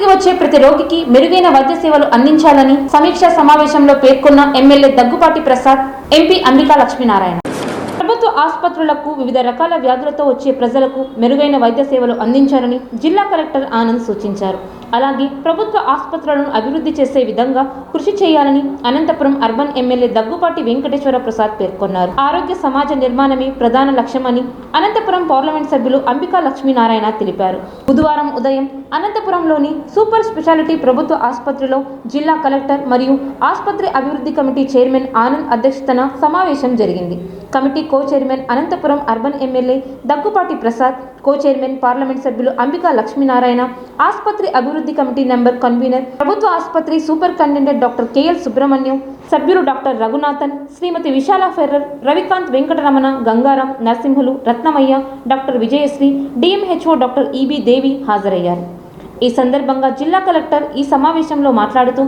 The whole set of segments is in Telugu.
ఆసుపత్రికి వచ్చే ప్రతి రోగికి మెరుగైన వైద్య సేవలు అందించాలని సమీక్షా సమావేశంలో పేర్కొన్న ఎమ్మెల్యే దగ్గుపాటి ప్రసాద్ ఎంపీ అంబికా లక్ష్మీనారాయణ. ప్రభుత్వ ఆసుపత్రులకు వివిధ రకాల వ్యాధులతో వచ్చే ప్రజలకు మెరుగైన వైద్య సేవలు అందించాలని జిల్లా కలెక్టర్ ఆనంద్ సూచించారు. అలాగే ప్రభుత్వ ఆసుపత్రులను అభివృద్ధి చేసే విధంగా కృషి చేయాలని అనంతపురం అర్బన్ ఎమ్మెల్యే దగ్గుపాటి వెంకటేశ్వర ప్రసాద్ పేర్కొన్నారు. ఆరోగ్య సమాజ నిర్మాణమే ప్రధాన లక్ష్యమని అనంతపురం పార్లమెంట్ సభ్యులు అంబికా లక్ష్మీనారాయణ తెలిపారు. బుధవారం ఉదయం అనంతపురంలోని సూపర్ స్పెషాలిటీ ప్రభుత్వ ఆసుపత్రిలో జిల్లా కలెక్టర్ మరియు ఆసుపత్రి అభివృద్ధి కమిటీ చైర్మన్ ఆనంద్ అధ్యక్షతన సమావేశం జరిగింది. Committee co chairman Anantapuram urban MLA Daggupati Prasad co chairman parliament సభ్యులు అంబికా లక్ష్మీనారాయణ ఆసుపత్రి అభివృద్ధి కమిటీ నెంబర్ కన్వీనర్ ప్రభుత్వ ఆసుపత్రి superintendent doctor K L Subrahmanyam సభ్యులు doctor Raghunathan Shrimati Vishala Ferrer Ravikanth Venkataramana Gangaram Narasimhulu Ratnamayya doctor Vijayasri DMHO doctor E B Devi హాజరయ్యారు. ఈ సందర్భంగా జిల్లా కలెక్టర్ ఈ సమావేశంలో మాట్లాడుతూ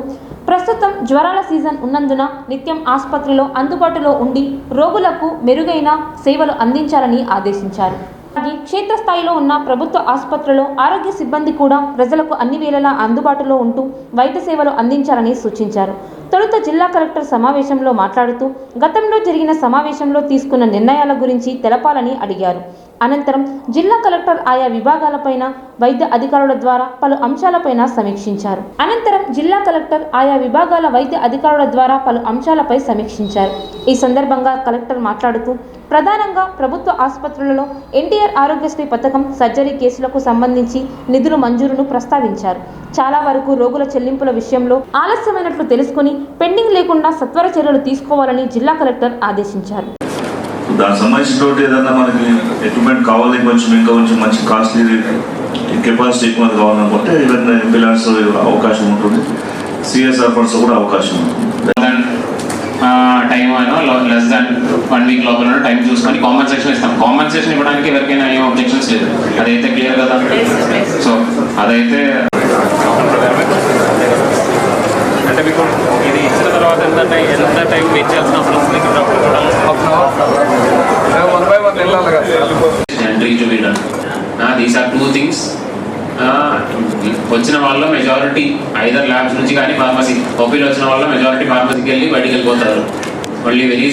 ప్రస్తుతం జ్వరాల సీజన్ ఉన్నందున నిత్యం ఆసుపత్రిలో అందుబాటులో ఉండి రోగులకు మెరుగైన సేవలు అందించాలని ఆదేశించారు. క్షేత్రస్థాయిలో ఉన్న ప్రభుత్వ ఆసుపత్రిలో ఆరోగ్య సిబ్బంది కూడా ప్రజలకు అన్ని వేళలా అందుబాటులో ఉంటూ వైద్య సేవలు అందించాలని సూచించారు. తొలుత జిల్లా కలెక్టర్ సమావేశంలో మాట్లాడుతూ గతంలో జరిగిన సమావేశంలో తీసుకున్న నిర్ణయాల గురించి తెలపాలని అడిగారు. అనంతరం జిల్లా కలెక్టర్ ఆయా విభాగాలపైన వైద్య అధికారుల ద్వారా పలు అంశాలపైన సమీక్షించారు. అనంతరం జిల్లా కలెక్టర్ ఆయా విభాగాల వైద్య అధికారుల ద్వారా పలు అంశాలపై సమీక్షించారు. ఈ సందర్భంగా కలెక్టర్ మాట్లాడుతూ ప్రధానంగా ప్రభుత్వ ఆసుపత్రులలో ఎన్టీఆర్ ఆరోగ్యశ్రీ పథకం సర్జరీ కేసులకు సంబంధించి నిధుల మంజూరును ప్రస్తావించారు. చాలా వరకు రోగుల చెల్లింపుల విషయంలో ఆలస్యమైనట్లు తెలుసుకుని పెండింగ్ లేకుండా సత్వర చర్యలు తీసుకోవాలని జిల్లా కలెక్టర్ ఆదేశించారు. దానికి సంబంధించినటువంటి ఏదన్నా మనకి ఎక్విప్మెంట్ కావాలి కొంచెం ఇంకా కొంచెం మంచి కాస్ట్లీ కెపాసిటీ ఎక్కువ కావాలనుకుంటే ఈవెన్ ఎంబులెన్స్ అవకాశం ఉంటుంది. సిఎస్ఆర్ ఫండ్స్ కూడా అవకాశం ఉంటుంది. టైం అయినా లెస్ దాన్ వన్ వీక్ లోపల టైం చూసుకొని కాంపెన్సేషన్ ఇస్తాం. కాంపెన్సేషన్ ఇవ్వడానికి ఎవరికైనా ఏం అబ్జెక్షన్స్ లేదు. అదైతే క్లియర్ కదా? సో అదైతే అంటే మీకు ఇది ఇచ్చిన తర్వాత ఎంత టైం ఎంత టైం వెయిట్ చేయాల్సిన అవసరం కదా. Entry done these are two things వచ్చిన వాళ్ళ మెజారిటీ ఐదర్ ల్యాబ్స్ నుంచి కానీ ఫార్మసీ ఓపీలో వచ్చిన వాళ్ళ మెజారిటీ ఫార్మసీకి వెళ్ళి బయటికి వెళ్ళిపోతారు. మళ్ళీ వెళ్ళి